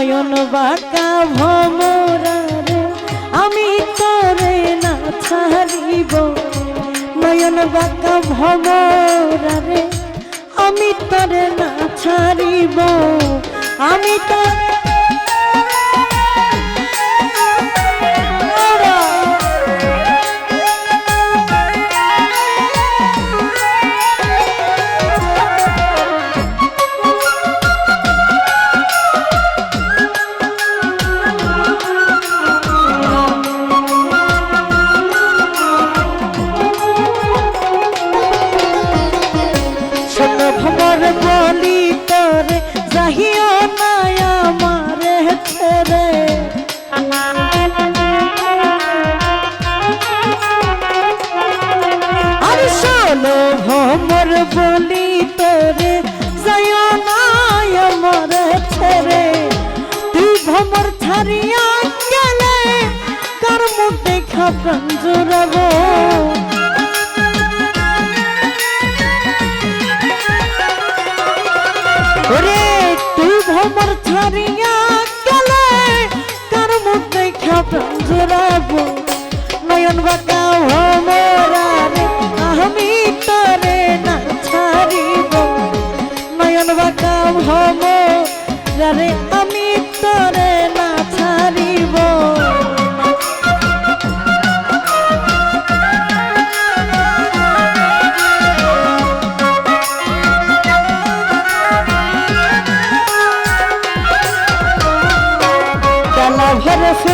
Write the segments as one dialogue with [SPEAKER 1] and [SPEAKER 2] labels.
[SPEAKER 1] নয়ন বাঁকা ভমরার, আমি তরে না ছাড়িব। নয়ন বাঁকা ভমরারে, আমি তরে না ছাড়িব। আমি তোরে ভমর গেলে কার মুখ দেখা প্রাণ জোড়াবো ওরে তুই ভ্রমর ছাড়িয়া গেলে কার মুখ দেখা প্রাণ জোড়াবো নয়ন বাঁকা ভ্রমরারে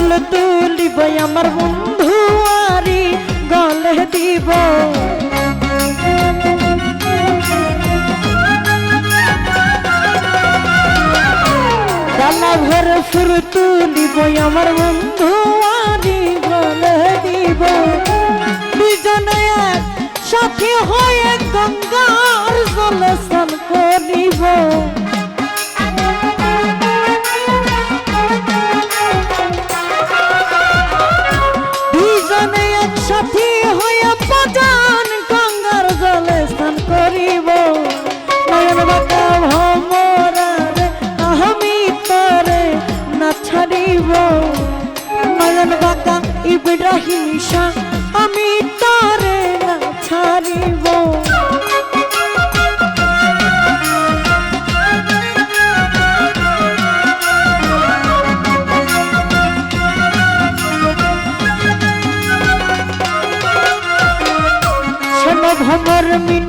[SPEAKER 1] ফুল তুলিব আমার বন্ধু আরি গলে দিব। ডালা ভরে ফুল তুলিব আমার বন্ধু আরি গলে দিব। দুজনে এক সাথী হয়ে গঙ্গার জলে স্নান করিব।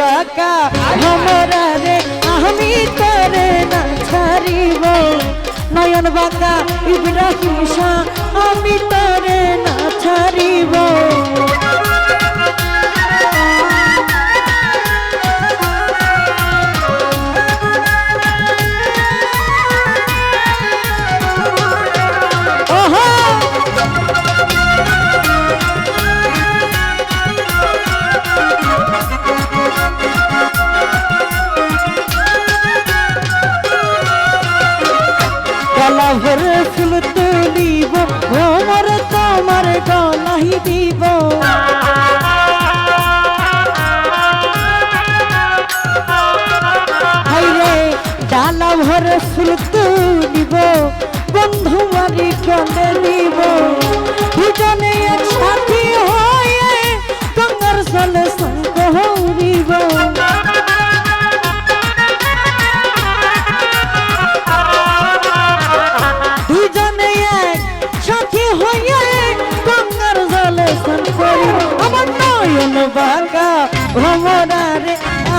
[SPEAKER 1] বাকা। আমরা রে, আমি করে না ছাড়িব। নয়ন বাকা, ইব্রাহিম শাহ, আমি তরে না ছাড়িব। ফুল তুলিব ভ্রমর তোমার গলাই দিব। ডালা ভরে ফুল তুলিব বন্ধু মারি গলে দিব দুজনে একসাথে হয়ে গঙ্গার জলে সঙ্গ হরিব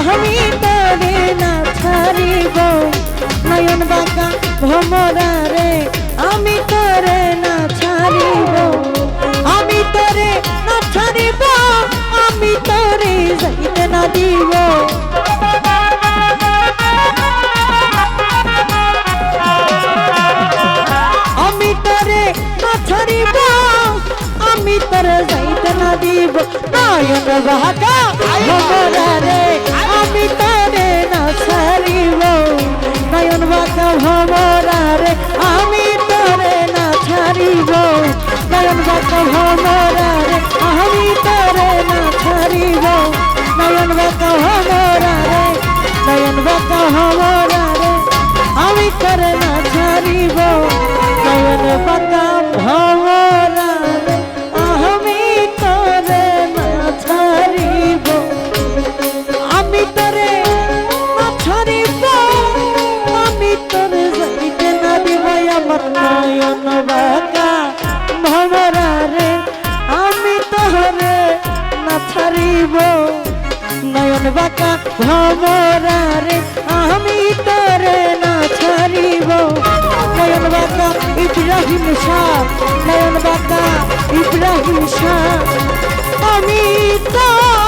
[SPEAKER 1] আমি তরে না ছাড়িব। নয়ন বাঁকা ভ্রমরা রে, আমি তরে না ছাড়িব। আমি তরে না ছাড়িব, আমি তরে যাইতে না দিব। আমি তরে না ছাড়িব, আমি তরে যাইতে না দিব। নয়ন বাঁকা ভ্রমরা আমি তোরে না ছাড়িব। নয়ন বাঁকা ভমরারে আমি তোরে না ছাড়িব। নয়ন বাঁকা ভমরারে আমি তোরে নয়ন বাঁকা ভমরা রে আমি তোরে না ছাড়িব। নয়ন বাঁকা ভমরা রে আমি তোরে না ছাড়িব। নয়ন বাঁকা ইব্রাহিম শাহ নয়ন বাঁকা ইব্রাহিম শাহ, আমি তোরে